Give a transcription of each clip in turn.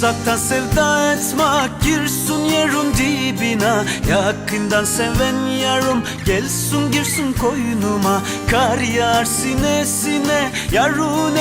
Uzaktan sevda etmek girsin yerin dibine. Yakından seven yarım gelsin girsin koynuma. Kar yağar sinesine. Yarın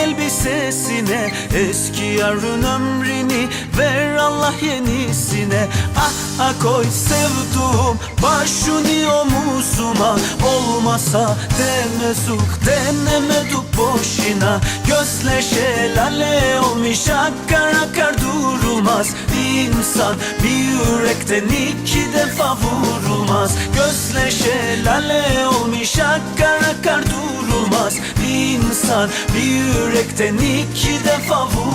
elbisesine Eski yarın ömrünü ver Allah yenisine. Ah ah koy sevduğum başını omuzuma. Olmasa demezuk denemeduk boşuna. Gözle şelale olmuş akar akar durulmaz. İnsan bir yürekten iki defa vurulmaz. Gözle şelale olmuş akar akar durulmaz İnsan bir yürekten iki defa vurulmaz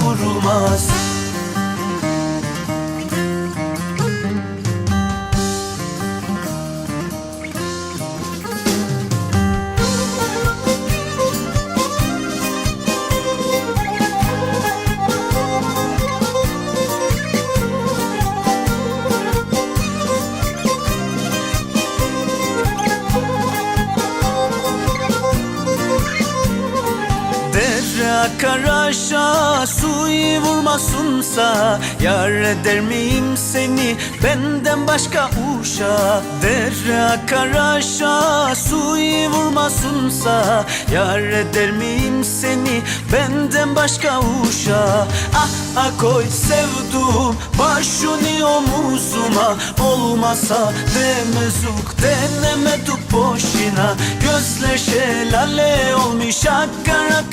Aşağı suyu vurmasınsa Yar eder miyim seni? Benden başka uşa. Dere akar aşağı suyu vurmasınsa Yar eder miyim seni? Benden başka uşa. Ah ah koy sevduğum başını omuzuma. Olmasa demezuk denemeduk boşuna. Gözle şelale olmuş akar